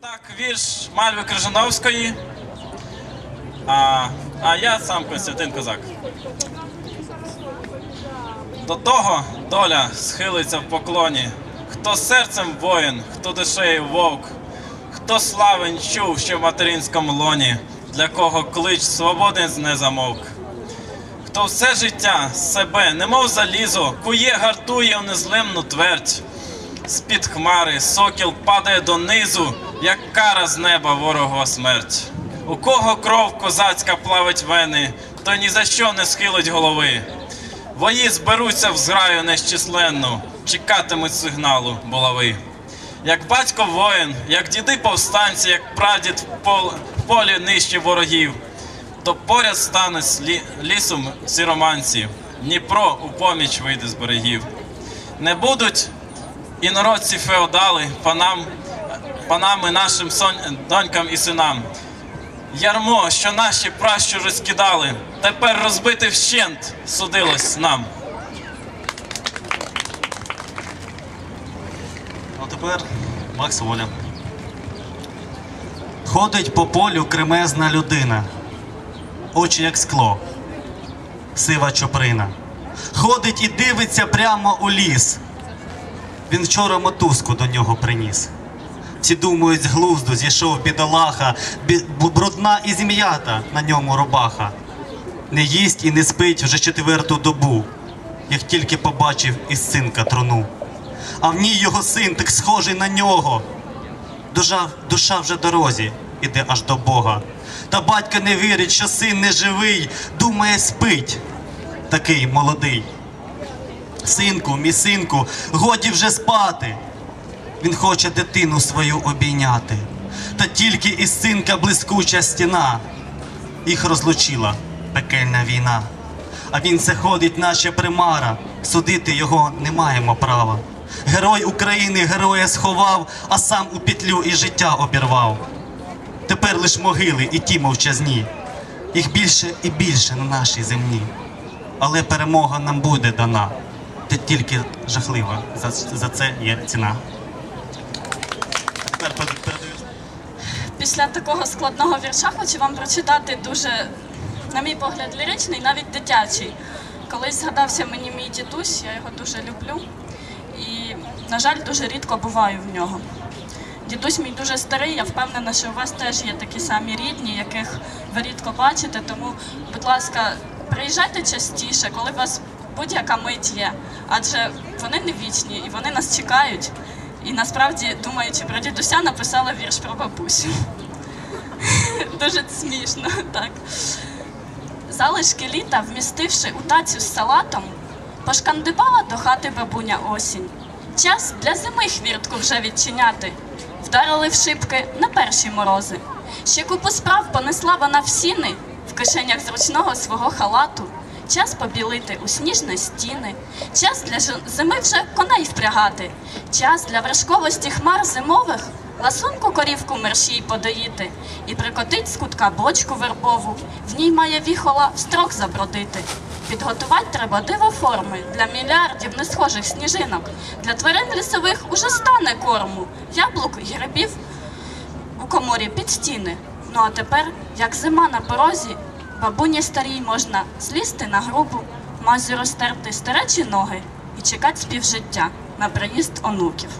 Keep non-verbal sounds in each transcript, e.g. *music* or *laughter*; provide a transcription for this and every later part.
Так, вірш Мальви Крижановської. А, а я сам Константин Козак. До того доля схилиться в поклоні. Хто серцем воїн, хто душею вовк, хто славен чув, що в материнському лоні, для кого клич свободи не замовк. Хто все життя себе, немов залізо, кує, гартує в незлемну твердь. З-під хмари сокіл падає донизу, як кара з неба ворогова смерть. У кого кров козацька плавить вени, то ні за що не схилить голови. Вої зберуться в зграю нещисленну, чекатимуть сигналу булави. Як батько воїн, як діди повстанці, як прадід в пол- полі нижче ворогів, то поряд стане з лі- лісом сіроманці, Дніпро у поміч вийде з берегів. Не будуть інородці феодали, панам, панами нашим сон- донькам і синам. Ярмо, що наші пращури скидали, тепер розбити вщент судилось нам. А тепер Макс Воля. Ходить по полю кремезна людина, очі як скло, сива чоприна. Ходить і дивиться прямо у ліс. Він вчора мотузку до нього приніс. Всі думають, з глузду зійшов бідолаха, бі- брудна і зім'ята на ньому рубаха. Не їсть і не спить вже четверту добу, як тільки побачив із синка труну а в ній його син так схожий на нього. Душа, душа вже дорозі іде аж до Бога. Та батько не вірить, що син не живий, думає, спить, такий молодий. Синку, мій синку, годі вже спати. Він хоче дитину свою обійняти. Та тільки із синка блискуча стіна. Їх розлучила пекельна війна. А він це ходить, наче примара. Судити його не маємо права. Герой України героя сховав, а сам у петлю і життя обірвав. Тепер лиш могили і ті мовчазні. Їх більше і більше на нашій землі. Але перемога нам буде дана. Тільки жахлива. За, за це є ціна. Тепер передаю. Після такого складного вірша хочу вам прочитати дуже, на мій погляд, ліричний, навіть дитячий. Колись згадався мені мій дідусь, я його дуже люблю. І, на жаль, дуже рідко буваю в нього. Дідусь мій дуже старий, я впевнена, що у вас теж є такі самі рідні, яких ви рідко бачите. Тому, будь ласка, приїжджайте частіше, коли вас будь-яка мить є. Адже вони не вічні і вони нас чекають. І насправді, думаючи про дідуся, написала вірш про бабусю. *laughs* Дуже смішно, так. Залишки літа, вмістивши у тацю з салатом, пошкандибала до хати бабуня осінь. Час для зими хвіртку вже відчиняти. Вдарили в шибки на перші морози. Ще купу справ понесла вона в сіни в кишенях зручного свого халату. Час побілити у сніжні стіни, час для зими вже коней впрягати, час для вражковості хмар зимових ласунку корівку мерщій подоїти і прикотить з кутка бочку вербову, в ній має віхола строк забродити. Підготувати треба диво форми для мільярдів несхожих сніжинок. Для тварин лісових уже стане корму, яблук і грибів у коморі під стіни. Ну а тепер, як зима на порозі, бабуні старій можна злізти на грубу, мазю розтерти старечі ноги і чекати співжиття на приїзд онуків.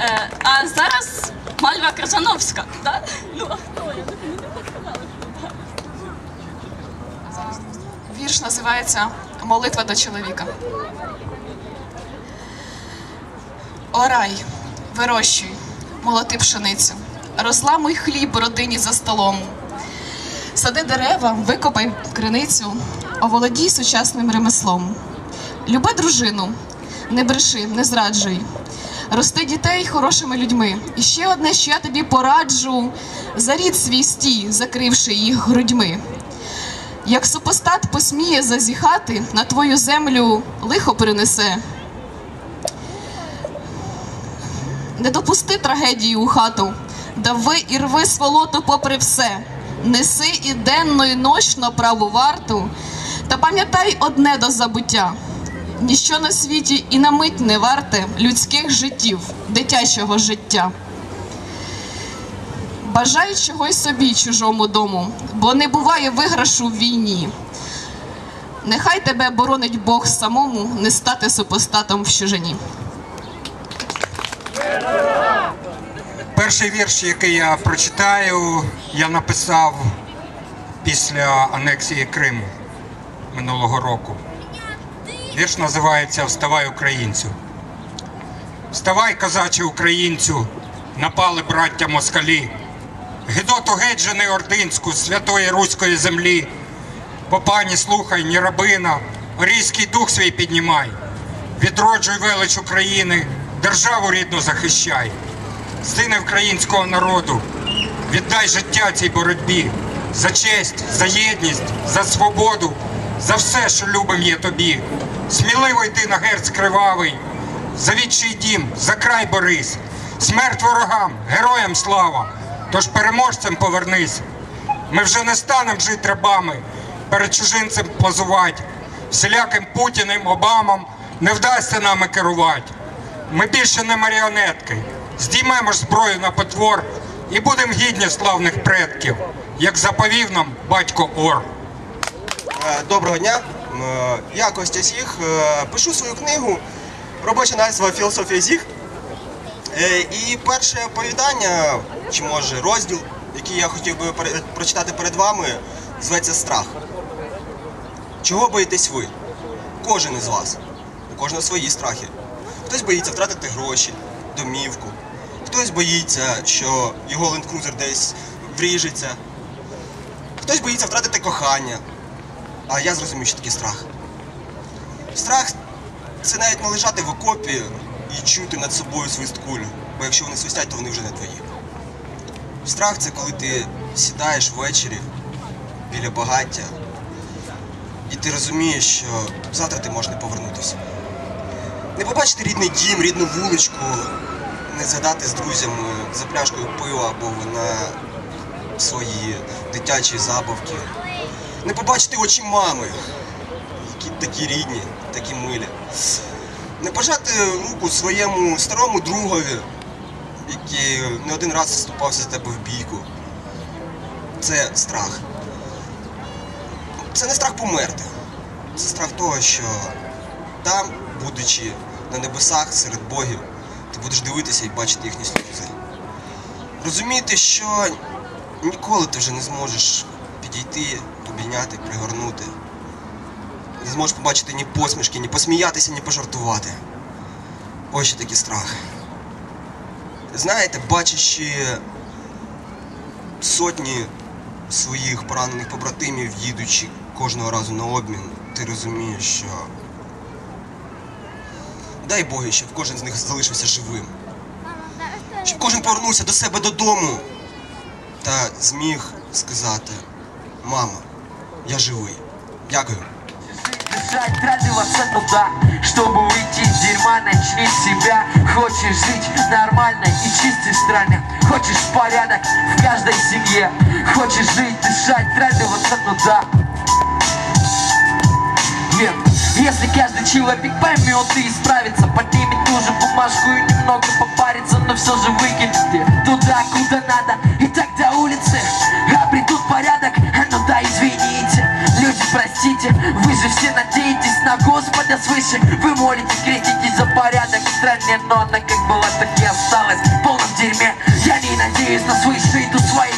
Е, а зараз Мальва Красановська. Да? Ну. Вірш називається Молитва до чоловіка. Орай, вирощуй, молоти пшеницю, розламуй хліб родині за столом. Сади дерева, викопай криницю, оволодій сучасним ремеслом. Люби дружину, не бреши, не зраджуй. Рости дітей хорошими людьми. І ще одне, що я тобі пораджу: зарід свій стій, закривши їх грудьми. Як супостат посміє зазіхати, на твою землю лихо принесе. Не допусти трагедії у хату, дави і рви сволоту попри все. Неси і денно, і ночно праву варту, та пам'ятай одне до забуття. ніщо на світі і на мить не варте людських життів, дитячого життя. Бажай чогось собі чужому дому, бо не буває виграшу в війні. Нехай тебе боронить Бог самому не стати супостатом в чужині. Перший вірш, який я прочитаю, я написав після анексії Криму минулого року. Вірш називається Вставай українцю. Вставай, козаче українцю, напали браття москалі. Гидоту геть жени ординську святої руської землі. Попані слухай, ні рабина, орійський дух свій піднімай. Відроджуй велич України, державу рідну захищай. Сини українського народу, віддай життя цій боротьбі за честь, за єдність, за свободу, за все, що любим є тобі. Сміливо йди на герць кривавий, за відчий дім, за край борись, смерть ворогам, героям слава, тож переможцем повернись. Ми вже не станемо жити рабами, перед чужинцем позувати, всіляким Путіним, Обамам не вдасться нами керувати. Ми більше не маріонетки. Здіймемо ж зброю на потвор і будемо гідні славних предків, як заповів нам батько Ор. Е, Доброго дня. Е, Я Костя Сіх. е, Пишу свою книгу Робоча назва Філософія Зіх. І перше оповідання, чи може розділ, який я хотів би прочитати перед вами, зветься Страх. Чого боїтесь ви? Кожен із вас. У кожного свої страхи. Хтось боїться втратити гроші, домівку. Хтось боїться, що його ленд-крузер десь вріжеться. Хтось боїться втратити кохання. А я зрозумів, що таке страх. Страх це навіть не лежати в окопі і чути над собою свист куль, бо якщо вони свистять, то вони вже не твої. Страх це коли ти сідаєш ввечері біля багаття, і ти розумієш, що завтра ти можеш не повернутися. Не побачити рідний дім, рідну вуличку, не згадати з друзями за пляшкою пива або вина свої дитячі забавки не побачити очі мами, які такі рідні, такі милі. Не пожати руку своєму старому другові, який не один раз вступався за тебе в бійку. Це страх. Це не страх померти. Це страх того, що там, будучи на небесах серед богів, ти будеш дивитися і бачити їхні сльози. Розуміти, що ніколи ти вже не зможеш підійти, обійняти, пригорнути. Не зможеш побачити ні посмішки, ні посміятися, ні пожартувати. Ось що такий страх. Знаєте, бачачи сотні своїх поранених побратимів, їдучи кожного разу на обмін, ти розумієш, що дай Боги, щоб кожен з них залишився живим. Щоб кожен повернувся до себе додому та зміг сказати: Мама, я живий. Дякую. Дышать, радоваться туда Чтобы выйти из дерьма, начни с себя Хочешь жить в нормальной и чистой стране Хочешь порядок в каждой семье Хочешь жить, дышать, радоваться туда если каждый человек поймет и исправится Поднимет ту же бумажку и немного попарится Но все же выкинет туда, куда надо. И тогда улицы обретут порядок. А ну да, извините, люди, простите Вы же все надеетесь на Господа свыше. Вы молите, креститесь за порядок в стране Но она как была, так и осталась в полном дерьме. Я не надеюсь на свыше, иду своей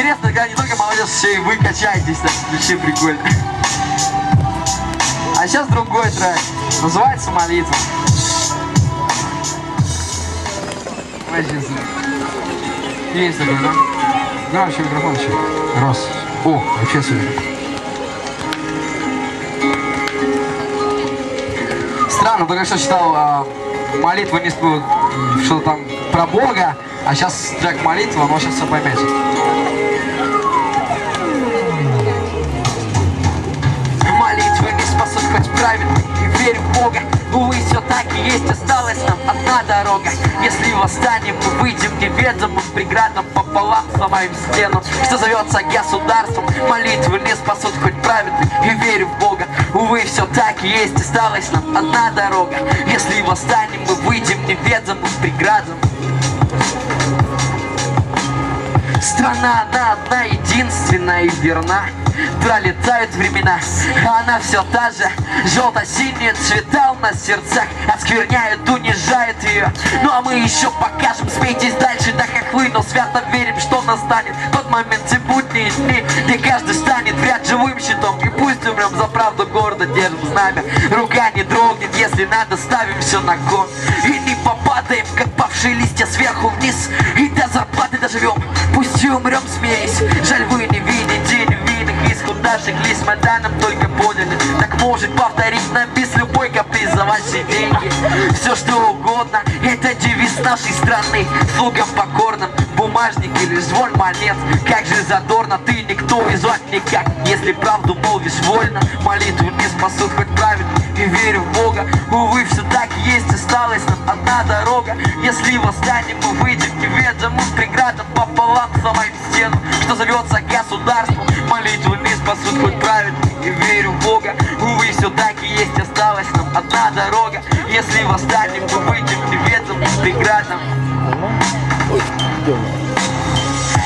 Самое интересное, когда не только молодежь, еще и вы качаетесь, так вообще прикольно. А сейчас другой трек. Называется «Молитва». Есть такой, да? Громче микрофон еще. Раз. О, вообще супер. Странно, только что читал а, молитву не что там про Бога, а сейчас трек молитва, но сейчас все поймете. Молитвы не спасут хоть праведный и верю в Бога. Увы, все так и есть, осталась нам одна дорога. Если восстанем, мы выйдем неведомым преградам пополам, сломаем стену, что зовется государством. Молитвы не спасут хоть праведный и верю в Бога. Увы, все так и есть, осталась нам одна дорога. Если восстанем, мы выйдем неведомым преградам. Страна, она одна, единственная и верна. Пролетают времена, а она все та же. Желто-синие цвета у нас в сердцах Оскверняют, унижают ее Ну а мы еще покажем, смейтесь дальше Да как вы, но свято верим, что настанет Тот момент и будние дни Где каждый станет ряд живым щитом И пусть умрем за правду гордо держим знамя. Рука не дрогнет, если надо, ставим все на кон. И не попадаем, как павшие листья сверху вниз. И до зарплаты доживем, пусть и умрем, смеясь. Жаль, вы не видите невинных исхудавших лиц Мы данным только поняли Так может повторить нам без любой каприз за ваши деньги. Все что угодно, это девиз нашей страны. Слугам покорным, бумажник или звон монет. Как же задорно, ты никто и звать никак. Если правду молвишь вольно, молитву не спасут хоть праведно И верю в Бога, увы, все так и есть Осталась нам одна дорога. Если восстанем, мы выйдем неведомым преградам Пополам сломаем стену, что зовется государством. Молитву не спасут хоть праведно И верю в Бога, увы, все так и есть Осталась нам одна дорога. Если восстанем, мы выйдем неведомым преградам.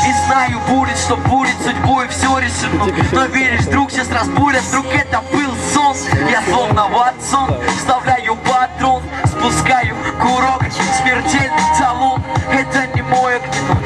И знаю, будет, что будет судьбой все решено Но веришь, вдруг сейчас разбудят, вдруг это был сон Я словно Ватсон, вставляю патрон Спускаю курок, смертельный талон. Это не мой огненок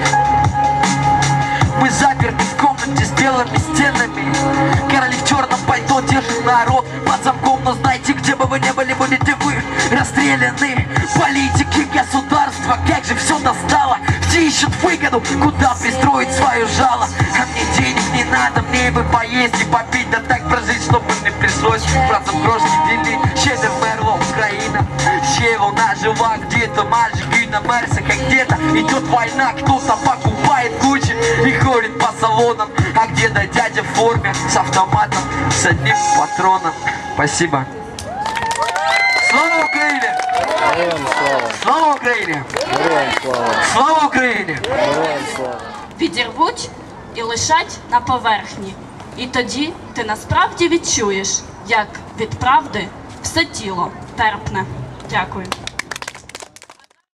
Мы заперты в комнате с белыми стенами. Короли в черном пальто держит народ под замком. Но знайте, где бы вы ни были, будете вы расстреляны. Политики государства, как же все достало Ищут выгоду, куда пристроить свое жало. А мне денег не надо, мне бы поесть и попить Да так прожить, чтобы не пришлось. Братцам крошки делить Щедро вмерла Украина, ще вона жива Где-то мальчики на Мерсах, а где-то идет война. Кто-то покупает кучи и ходит по салонам. А где-то дядя в форме с автоматом С одним патроном. Спасибо! Слава Україні! Слава Україні! Відірвуть і лишать на поверхні. І тоді ти насправді відчуєш, як від правди все тіло терпне. Дякую.